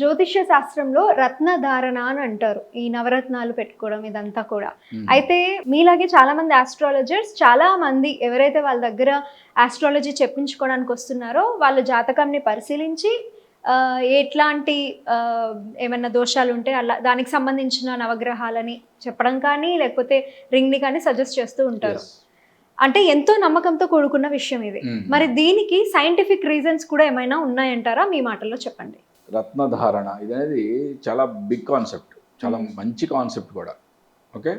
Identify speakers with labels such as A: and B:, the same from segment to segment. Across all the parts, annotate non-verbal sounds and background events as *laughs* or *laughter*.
A: జ్యోతిష్య శాస్త్రంలో రత్నధారణ అని అంటారు ఈ నవరత్నాలు పెట్టుకోవడం ఇదంతా కూడా. అయితే మీలాగే చాలా మంది ఆస్ట్రాలజర్స్ చాలా మంది ఎవరైతే వాళ్ళ దగ్గర ఆస్ట్రాలజీ చెప్పించుకోవడానికి వస్తున్నారో వాళ్ళ జాతకంని పరిశీలించి ఎట్లాంటి ఏమైనా దోషాలు ఉంటే అలా దానికి సంబంధించిన నవగ్రహాలని చెప్పడం కానీ లేకపోతే రింగ్ని కానీ సజెస్ట్ చేస్తూ ఉంటారు. అంటే ఎంతో నమ్మకంతో కూడుకున్న విషయం ఇది. మరి దీనికి సైంటిఫిక్ రీజన్స్ కూడా ఏమైనా ఉన్నాయంటారా మీ మాటల్లో చెప్పండి
B: రత్నధారణ ఇది అనేది చాలా బిగ్ కాన్సెప్ట్ చాలా
A: మ్మ్.
B: మంచి కాన్సెప్ట్ కూడా ఓకే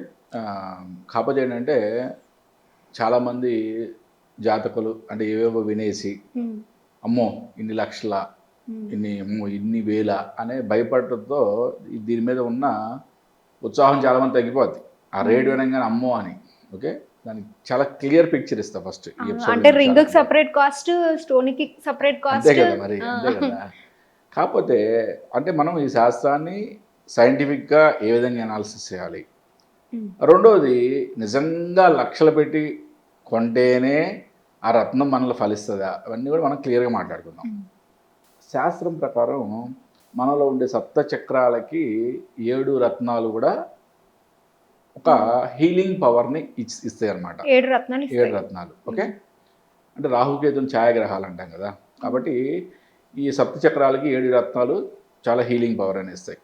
B: కాకపోతే ఏంటంటే చాలామంది జాతకులు అంటే ఏవేవో వినేసి
A: మ్మ్.
B: అమ్మో ఇన్ని లక్షల
A: మ్మ్.
B: ఇన్ని అమ్మో ఇన్ని వేల అనే భయపడటంతో దీని మీద ఉన్న ఉత్సాహం చాలామంది తగ్గిపోద్ది ఆ రేటు వినగానే అమ్మో అని ఓకే దానికి చాలా క్లియర్ పిక్చర్ ఇస్తా ఫస్ట్.
A: అంటే రింగ్ సపరేట్ కాస్ట్ స్టోన్కి సపరేట్
B: అంతే
A: కాస్ట్
B: కదా మరి అంతే కదా కాకపోతే అంటే మనం ఈ శాస్త్రాన్ని సైంటిఫిక్గా ఏ విధంగా అనాలిసిస్ చేయాలి? రెండోది నిజంగా లక్షలు పెట్టి కొంటేనే ఆ రత్నం మనలో ఫలిస్తుందా? అవన్నీ కూడా మనం క్లియర్గా మాట్లాడుకుందాం. శాస్త్రం ప్రకారం మనలో ఉండే సప్త చక్రాలకి ఏడు రత్నాలు కూడా ఒక హీలింగ్ పవర్ని ఇచ్ ఇస్తాయి అన్నమాట
A: ఏడు రత్నాలు
B: ఏడు రత్నాలు. ఓకే? అంటే రాహుకేతుని ఛాయాగ్రహాలు అంటాం కదా? కాబట్టి ఈ సప్త చక్రాలకి ఏడు రత్నాలు చాలా హీలింగ్ పవర్ అని ఇస్తాయి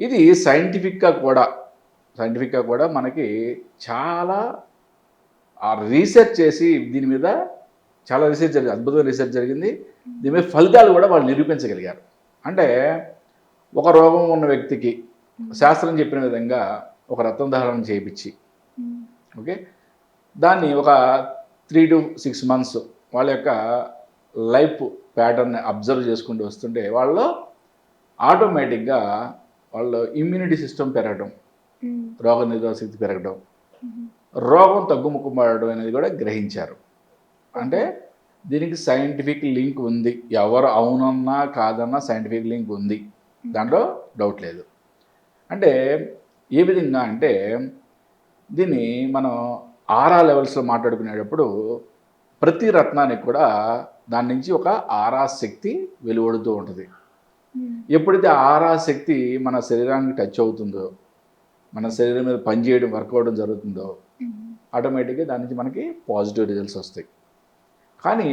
B: ఇది సైంటిఫిక్గా కూడా సైంటిఫిక్గా కూడా మనకి చాలా ఆ రీసెర్చ్ చేసి దీని మీద చాలా రీసెర్చ్ జరిగింది అద్భుతమైన రీసెర్చ్ జరిగింది. దీని మీద ఫలితాలు కూడా వాళ్ళు నిరూపించగలిగారు. అంటే ఒక రోగం ఉన్న వ్యక్తికి శాస్త్రం చెప్పిన విధంగా ఒక రత్న ధారణ చేయించి ఓకే? దాన్ని ఒక త్రీ టు సిక్స్ మంత్స్ వాళ్ళ యొక్క లైఫ్ ప్యాటర్న్ అబ్జర్వ్ చేసుకుంటూ వస్తుంటే వాళ్ళు ఆటోమేటిక్గా వాళ్ళ ఇమ్యూనిటీ సిస్టమ్ పెరగడం రోగ నిరోధక శక్తి పెరగడం రోగం తగ్గుముఖపడడం అనేది కూడా గ్రహించారు. అంటే దీనికి సైంటిఫిక్ లింక్ ఉంది. ఎవరు అవునన్నా కాదన్నా సైంటిఫిక్ లింక్ ఉంది. దాంట్లో డౌట్ లేదు. అంటే ఏ విధంగా అంటే దీన్ని మనం ఆరా లెవెల్స్లో మాట్లాడుకునేటప్పుడు ప్రతి రత్నానికి కూడా దాని నుంచి ఒక ఆరా శక్తి వెలువడుతూ ఉంటుంది. ఎప్పుడైతే ఆరా శక్తి మన శరీరానికి టచ్ అవుతుందో మన శరీరం మీద పనిచేయడం వర్క్ అవ్వడం జరుగుతుందో ఆటోమేటిక్గా దాని నుంచి మనకి పాజిటివ్ రిజల్ట్స్ వస్తాయి. కానీ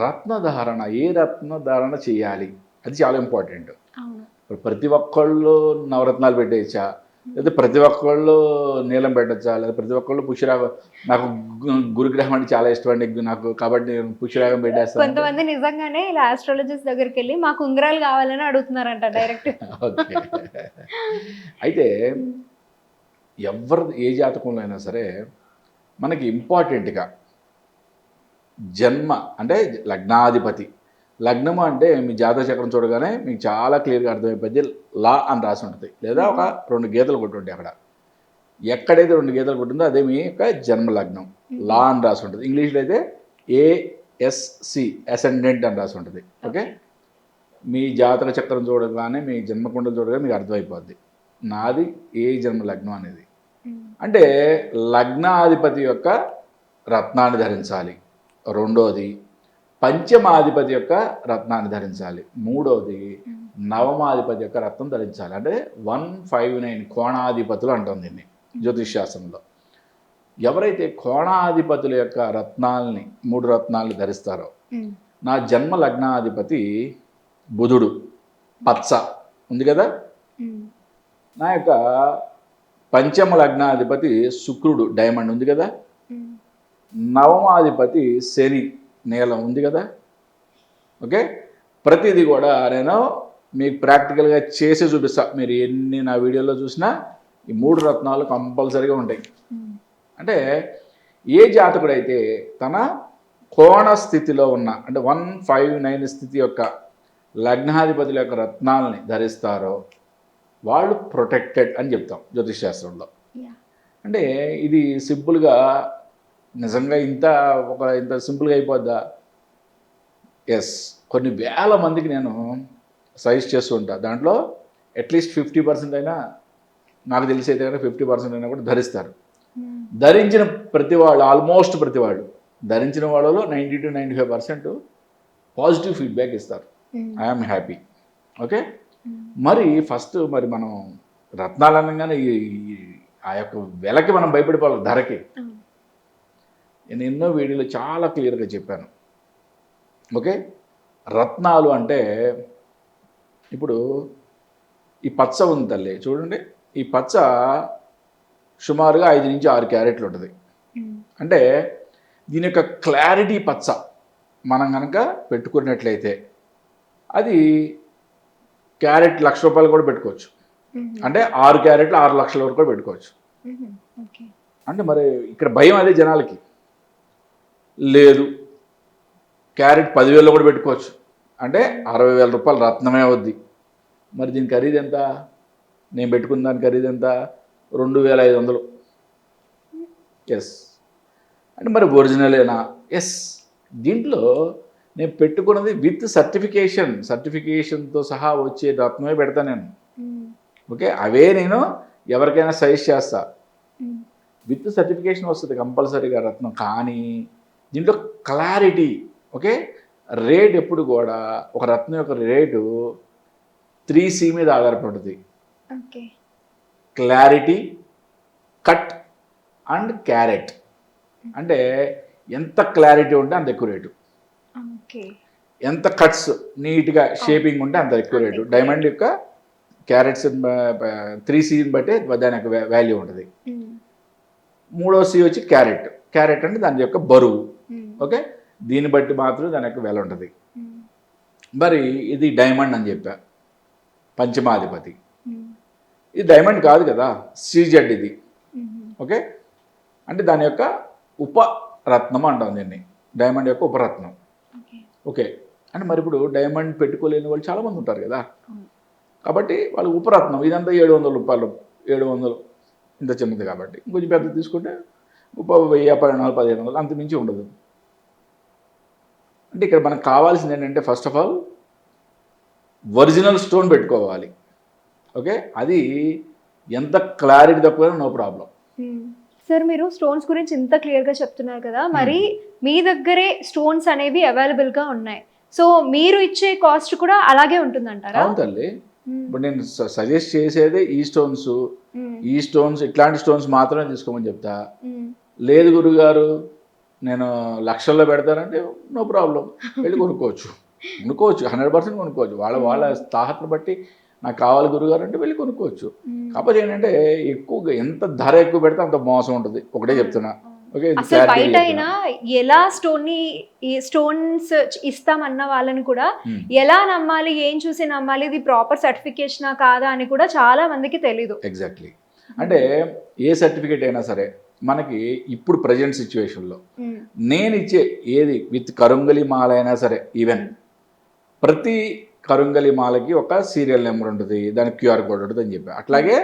B: రత్నధారణ ఏ రత్నధారణ చేయాలి? అది చాలా ఇంపార్టెంట్ ఇప్పుడు ప్రతి ఒక్కళ్ళు నవరత్నాలు పెట్టేయచ్చా? లేదా ప్రతి ఒక్కళ్ళు నీలం పెట్టచ్చా లేదా ప్రతి ఒక్కళ్ళు పుష్యరాగం. నాకు గురుగ్రహం అంటే చాలా ఇష్టం అండి. నాకు కాబట్టి నేను పుష్యరాగం పెట్టేస్తాను
A: కొంతమంది నిజంగానే ఇలా ఆస్ట్రాలజిస్ట్ దగ్గరికి వెళ్ళి మాకు ఉంగరాలు కావాలని అడుగుతున్నారంట డైరెక్ట్ *laughs*
B: అయితే ఎవరు ఏ జాతకంలో అయినా సరే మనకి ఇంపార్టెంట్గా జన్మ అంటే లగ్నాధిపతి. లగ్నము అంటే మీ జాతక చక్రం చూడగానే మీకు చాలా క్లియర్గా అర్థమైపోద్ది లా అని రాసి ఉంటుంది. లేదా ఒక రెండు గీతలు కొట్టుంటాయి అక్కడ. ఎక్కడైతే రెండు గీతలు కొట్టిందో అదే మీ యొక్క జన్మ లగ్నం లా అని రాసి ఉంటుంది. ఇంగ్లీష్లో అయితే ఏఎస్సి అసెండెంట్ అని రాసి ఉంటుంది. ఓకే? మీ జాతక చక్రం చూడగానే మీ జన్మకుండలు చూడగానే మీకు అర్థమైపోద్ది. నాది ఏ జన్మ లగ్నం అనేది అంటే లగ్నాధిపతి యొక్క రత్నాన్ని ధరించాలి. రెండోది పంచమాధిపతి యొక్క రత్నాన్ని ధరించాలి. మూడోది నవమాధిపతి యొక్క రత్నం ధరించాలి. అంటే వన్ ఫైవ్ నైన్ కోణాధిపతులు అంటాం దీన్ని జ్యోతిష్ శాస్త్రంలో ఎవరైతే కోణాధిపతుల యొక్క రత్నాల్ని మూడు రత్నాల్ని ధరిస్తారో నా జన్మ లగ్నాధిపతి బుధుడు పచ్చ. ఉంది కదా? నా యొక్క పంచమ లగ్నాధిపతి శుక్రుడు డైమండ్ ఉంది కదా? నవమాధిపతి శని. నీలం ఉంది కదా? ఓకే? ప్రతిదీ కూడా నేను మీకు ప్రాక్టికల్గా చేసి చూపిస్తా. మీరు ఎన్ని నా వీడియోలో చూసినా ఈ మూడు రత్నాలు కంపల్సరీగా ఉంటాయి. అంటే ఏ జాతకుడైతే తన కోణ స్థితిలో ఉన్న అంటే వన్ ఫైవ్ నైన్ స్థితి యొక్క లగ్నాధిపతుల యొక్క రత్నాలని ధరిస్తారో వాళ్ళు ప్రొటెక్టెడ్ అని చెప్తాం జ్యోతిష్ శాస్త్రంలో. అంటే ఇది సింపుల్గా నిజంగా ఇంత ఒక ఇంత సింపుల్గా అయిపోద్దా? ఎస్ కొన్ని వేల మందికి నేను సజెస్ట్ చేస్తూ ఉంటా. దాంట్లో అట్లీస్ట్ ఫిఫ్టీ పర్సెంట్ అయినా నాకు తెలిసి అయితే కనుక ఫిఫ్టీ పర్సెంట్ అయినా కూడా ధరిస్తారు. ధరించిన ప్రతి వాళ్ళు ఆల్మోస్ట్ ప్రతి వాళ్ళు ధరించిన వాళ్ళలో ninety two ninety five percent positive feedback ఇస్తారు ఐఎమ్ హ్యాపీ ఓకే మరి ఫస్ట్ మరి మనం రత్నాలు అనగానే ఆ యొక్క వెలకి మనం భయపడిపోవాలి ధరకి. నేను ఎన్నో వీడియోలు చాలా క్లియర్గా చెప్పాను. ఓకే? రత్నాలు అంటే ఇప్పుడు ఈ పచ్చ ఉంది తల్లి. చూడండి. ఈ పచ్చ సుమారుగా ఐదు నుంచి ఆరు క్యారెట్లు ఉంటుంది. అంటే దీని యొక్క క్లారిటీ పచ్చ. మనం కనుక పెట్టుకున్నట్లయితే అది క్యారెట్ లక్ష రూపాయలు కూడా పెట్టుకోవచ్చు. అంటే ఆరు క్యారెట్లు ఆరు లక్షల వరకు కూడా పెట్టుకోవచ్చు. అంటే మరి ఇక్కడ భయం అదే జనాలకి. లేదు. క్యారెట్ పదివేలు కూడా పెట్టుకోవచ్చు. అంటే అరవై వేల రూపాయలు రత్నమే అవుద్ది. మరి దీని ఖరీదు ఎంత? నేను పెట్టుకున్న దాని ఖరీదు ఎంత? రెండు వేల ఐదు వందలు. ఎస్ అంటే మరి ఒరిజినలేనా ఎస్ దీంట్లో నేను పెట్టుకున్నది విత్ సర్టిఫికేషన్ సర్టిఫికేషన్తో సహా వచ్చే రత్నమే పెడతా నేను. ఓకే అవే నేను ఎవరికైనా సజెస్ట్ చేస్తా. విత్ సర్టిఫికేషన్ వస్తుంది కంపల్సరీగా రత్నం. కానీ దీంట్లో క్లారిటీ ఓకే రేట్ ఎప్పుడు కూడా ఒక రత్నం యొక్క రేటు త్రీ సి మీద ఆధారపడుతుంది క్లారిటీ కట్ అండ్ క్యారెట్ అంటే ఎంత క్లారిటీ ఉంటే అంత ఎక్కువ రేటు ఎంత కట్స్ నీట్గా షేపింగ్ ఉంటే అంత ఎక్కువ రేటు డైమండ్ యొక్క క్యారెట్స్ త్రీ సీని బట్టి దాని యొక్క వాల్యూ ఉంటుంది. మూడో సి వచ్చి క్యారెట్ క్యారెట్ అంటే దాని యొక్క బరువు. ఓకే? దీన్ని బట్టి మాత్రం దాని యొక్క వెల ఉంటుంది. మరి ఇది డైమండ్ అని చెప్పా. పంచమాధిపతి. ఇది డైమండ్ కాదు కదా? సీజెడ్ ఇది ఓకే? అంటే దాని యొక్క ఉపరత్నం అంటాం దీన్ని. డైమండ్ యొక్క ఉపరత్నం. ఓకే. అంటే మరి ఇప్పుడు డైమండ్ పెట్టుకోలేని వాళ్ళు చాలామంది ఉంటారు కదా. కాబట్టి వాళ్ళు ఉపరత్నం. ఇదంతా ఏడు వందల రూపాయలు. ఏడు వందలు ఇంత చిన్నది కాబట్టి. కొంచెం పెద్ద తీసుకుంటే ఉప వెయ్యి పన్నెండు పదిహేను వందలు అంత మించి ఉండదు. అంటే ఇక్కడ మనకు కావాల్సింది ఏంటంటే first of all original stone పెట్టుకోవాలి. ఓకే అది ఎంత క్లారిటీ తక్కువ నో ప్రాబ్లం
A: సార్ మీరు స్టోన్స్ గురించి ఇంత క్లియర్గా చెప్తున్నారు కదా మరి మీ దగ్గరే స్టోన్స్ అనేవి అవైలబుల్గా ఉన్నాయి. సో మీరు ఇచ్చే కాస్ట్ కూడా అలాగే ఉంటుందంటారా?
B: అవును తల్లి. ఇప్పుడు నేను సజెస్ట్ చేసేదే ఈ స్టోన్స్ ఈ స్టోన్స్ ఇట్లాంటి స్టోన్స్ మాత్రమే తీసుకోమని చెప్తా. లేదు గురుగారు నేను లక్షల్లో పెడతానంటే నో ప్రాబ్లం. వెళ్ళి కొనుక్కోవచ్చు. కొనుక్కోవచ్చు. హండ్రెడ్ పర్సెంట్ కొనుక్కోవచ్చు. వాళ్ళ వాళ్ళ తాహతను బట్టి నాకు కావాలి గురుగారు అంటే వెళ్ళి కొనుక్కోవచ్చు. కాకపోతే ఏంటంటే ఎక్కువగా ఎంత ధర ఎక్కువ పెడితే అంత మోసం ఉంటుంది. ఒకటే చెప్తున్నా.
A: అసలు
B: clarity
A: బయట అయినా ఎలా స్టోన్ని స్టోన్స్ ఇస్తామన్న వాళ్ళని కూడా
B: చెప్తున్నా.
A: ఎలా నమ్మాలి? ఏం చూసి నమ్మాలి? ఇది ప్రాపర్ సర్టిఫికేషనా కాదా అని కూడా చాలా మందికి తెలీదు.
B: ఎగ్జాక్ట్లీ అంటే ఏ సర్టిఫికేట్ అయినా సరే మనకి ఇప్పుడు ప్రజెంట్ సిచ్యువేషన్లో నేను ఇచ్చే ఏది విత్ కరుంగలి మాల అయినా సరే ఈవెన్ ప్రతి కరుంగలి మాలకి ఒక సీరియల్ నెంబర్ ఉంటుంది దానికి క్యూఆర్ కోడ్ ఉంటుంది అని చెప్పి. అట్లాగే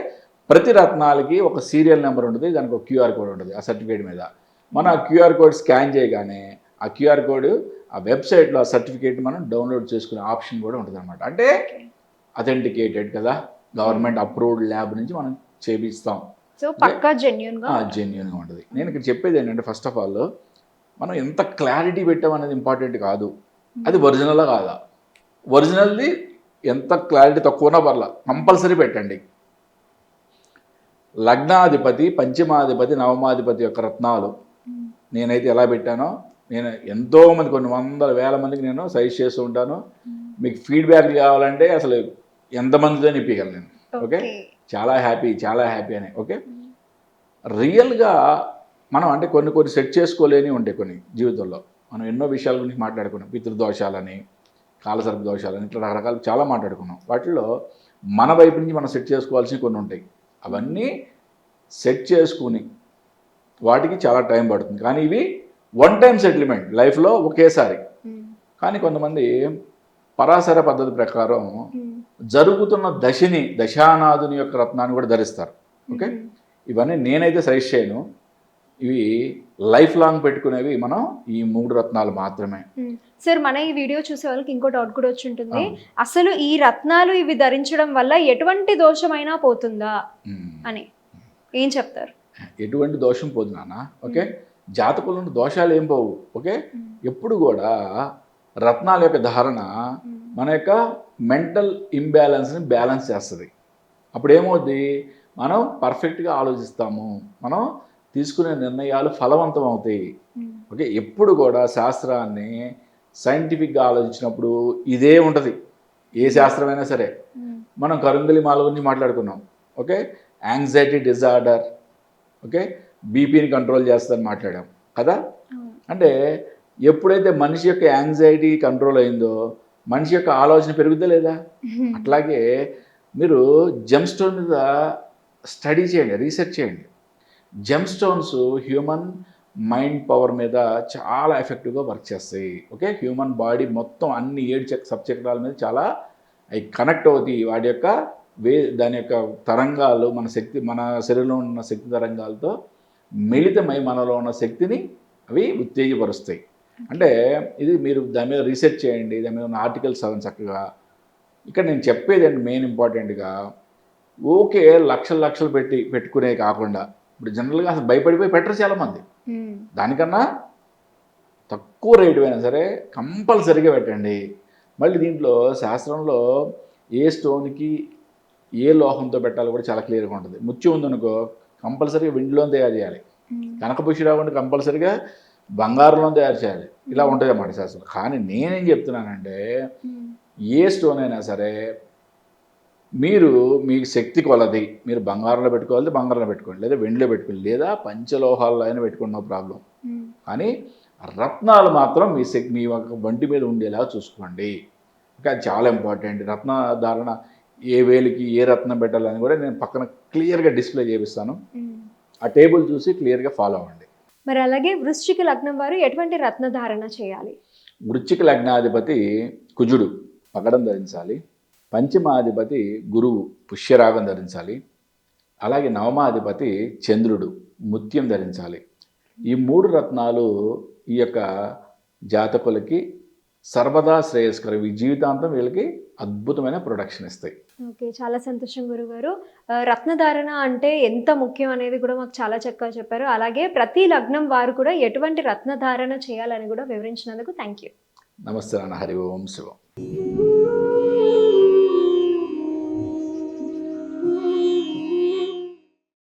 B: ప్రతి రత్నాలకి ఒక సీరియల్ నెంబర్ ఉంటుంది దానికి ఒక క్యూఆర్ కోడ్ ఉంటుంది ఆ సర్టిఫికేట్ మీద. మనం ఆ క్యూఆర్ కోడ్ స్కాన్ చేయగానే ఆ క్యూఆర్ కోడ్ ఆ వెబ్సైట్లో ఆ సర్టిఫికేట్ మనం డౌన్లోడ్ చేసుకునే ఆప్షన్ కూడా ఉంటుంది అనమాట అంటే అథెంటికేటెడ్ కదా గవర్నమెంట్ అప్రూవ్డ్ ల్యాబ్ నుంచి మనం చేపిస్తాం.
A: సో పక్కా జెన్యున్గా
B: జెన్యున్గా ఉంటుంది. నేను ఇక్కడ చెప్పేది ఏంటంటే ఫస్ట్ ఆఫ్ ఆల్ మనం ఎంత క్లారిటీ పెట్టామనేది ఇంపార్టెంట్ కాదు. అది ఒరిజినలా కాదా? ఒరిజినల్ది ఎంత క్లారిటీ తక్కువనా పర్లా. కంపల్సరీ పెట్టండి. లగ్నాధిపతి పంచమాధిపతి నవమాధిపతి యొక్క రత్నాలు నేనైతే ఎలా పెట్టానో నేను ఎంతో మంది కొన్ని వందల వేల మందికి నేను సజెస్ట్ చేస్తూ ఉంటాను. మీకు ఫీడ్బ్యాక్ కావాలంటే అసలు ఎంతమందితో నిప్పగలను ఓకే చాలా హ్యాపీ చాలా హ్యాపీ అని ఓకే? రియల్గా మనం అంటే కొన్ని కొన్ని సెట్ చేసుకోలేని ఉంటాయి కొన్ని జీవితంలో. మనం ఎన్నో విషయాల గురించి మాట్లాడుకున్నాం. పితృదోషాలని కాలసర్ప దోషాలని ఇట్లా రకరకాలు చాలా మాట్లాడుకున్నాం. వాటిలో మన వైపు నుంచి మనం సెట్ చేసుకోవాల్సినవి కొన్ని ఉంటాయి. అవన్నీ సెట్ చేసుకుని వాటికి చాలా టైం పడుతుంది. కానీ ఇవి వన్ టైం సెటిల్మెంట్ లైఫ్లో ఒకేసారి. కానీ కొంతమంది పరాశర పద్ధతి ప్రకారం జరుగుతున్న దశని దశానాథుని యొక్క రత్నాన్ని కూడా ధరిస్తారు. ఓకే? ఇవన్నీ నేనైతే సజెస్ట్ చేయను. ఇవి లైఫ్ లాంగ్ పెట్టుకునేవి మనం ఈ మూడు రత్నాలు మాత్రమే.
A: సార్ మన ఈ వీడియో చూసే వాళ్ళకి ఇంకో డౌట్ కూడా వచ్చి ఉంటుంది. అసలు ఈ రత్నాలు ఇవి ధరించడం వల్ల ఎటువంటి దోషమైనా పోతుందా. అని ఏం చెప్తారు?
B: ఎటువంటి దోషం పోదు నాన్న. ఓకే? జాతకులను దోషాలు ఏం పోవు. ఓకే? ఎప్పుడు కూడా రత్నాల యొక్క ధారణ మన యొక్క మెంటల్ ఇంబ్యాలెన్స్ని బ్యాలెన్స్ చేస్తుంది. అప్పుడు ఏమవుద్ది మనం పర్ఫెక్ట్గా ఆలోచిస్తాము. మనం తీసుకునే నిర్ణయాలు ఫలవంతం అవుతాయి ఓకే ఎప్పుడు కూడా శాస్త్రాన్ని సైంటిఫిక్గా ఆలోచించినప్పుడు ఇదే ఉంటుంది. ఏ శాస్త్రమైనా సరే. మనం కరుంగలి మాల గురించి మాట్లాడుకున్నాం. Okay anxiety disorder. ఓకే బీపీని కంట్రోల్ చేస్తుందని మాట్లాడాం. కదా? అంటే ఎప్పుడైతే మనిషి యొక్క యాంగ్జైటీ కంట్రోల్ అయిందో మనిషి యొక్క ఆలోచన పెరుగుద్దా లేదా? *laughs* అట్లాగే మీరు జెమ్ స్టోన్ మీద స్టడీ చేయండి రీసెర్చ్ చేయండి. Gem stones human mind power మీద చాలా ఎఫెక్టివ్గా వర్క్ చేస్తాయి. ఓకే హ్యూమన్ బాడీ మొత్తం అన్ని ఏడు చెక్ సబ్ చక్రాల మీద చాలా అవి కనెక్ట్ అవుతాయి. వాటి యొక్క వే దాని యొక్క తరంగాలు మన శక్తి మన శరీరంలో ఉన్న శక్తి తరంగాలతో మిళితమై మనలో ఉన్న శక్తిని అవి ఉత్తేజపరుస్తాయి. అంటే ఇది మీరు దాని మీద రీసెర్చ్ చేయండి దాని మీద ఉన్న ఆర్టికల్స్ చదవండి చక్కగా. ఇక్కడ నేను చెప్పేది అండి మెయిన్ ఇంపార్టెంట్గా ఓకే లక్షలు లక్షలు పెట్టి పెట్టుకునే కాకుండా ఇప్పుడు జనరల్గా అసలు భయపడిపోయి పెట్టరు చాలామంది. దానికన్నా తక్కువ రేటు అయినా సరే కంపల్సరీగా పెట్టండి. మళ్ళీ దీంట్లో శాస్త్రంలో ఏ స్టోన్కి ఏ లోహంతో పెట్టాలో కూడా చాలా క్లియర్గా ఉంటుంది. ముత్యం ఉందనుకో కంపల్సరీగా వెండిలో తయారు చేయాలి. కనకపుషిరావు అంటే కంపల్సరీగా బంగారంలో తయారు చేయాలి. ఇలా ఉంటుంది అన్నమాట శాస్త్రం కానీ నేనేం చెప్తున్నానంటే ఏ స్టోన్ అయినా సరే మీరు మీ శక్తి కొలది. మీరు బంగారంలో పెట్టుకోవాలి బంగారంలో పెట్టుకోండి. లేదా వెండిలో పెట్టుకోండి. లేదా పంచలోహాల్లో అయినా పెట్టుకున్న ప్రాబ్లం. కానీ రత్నాలు మాత్రం మీ శక్తి మీ వంటి మీద ఉండేలా చూసుకోండి. ఇంకా చాలా ఇంపార్టెంట్. రత్న ధారణ ఏ వేలికి ఏ రత్నం పెట్టాలని కూడా నేను పక్కన క్లియర్గా డిస్ప్లే చేపిస్తాను. ఆ టేబుల్ చూసి క్లియర్గా ఫాలో అవ్వండి.
A: మరి అలాగే వృశ్చిక లగ్నం వారు ఎటువంటి రత్నధారణ చేయాలి?
B: వృశ్చిక లగ్నాధిపతి కుజుడు పగడం ధరించాలి. పంచమాధిపతి గురువు పుష్యరాగం ధరించాలి. అలాగే నవమాధిపతి చంద్రుడు ముత్యం ధరించాలి. ఈ మూడు రత్నాలు ఈ యొక్క జాతకులకి సర్వదా శ్రేయస్కరం. ఈ జీవితాంతం వీళ్ళకి అద్భుతమైన ప్రొడక్షన్ ఇస్తాయి.
A: ఓకే చాలా సంతోషం గురుగారు. రత్నధారణ అంటే ఎంత ముఖ్యం అనేది కూడా మాకు చాలా చక్కగా చెప్పారు. అలాగే ప్రతి లగ్నం వారు కూడా ఎటువంటి రత్నధారణ చేయాలని కూడా వివరించినందుకు థ్యాంక్ యూ
B: నమస్తే నాన్న హరి ఓం శివం.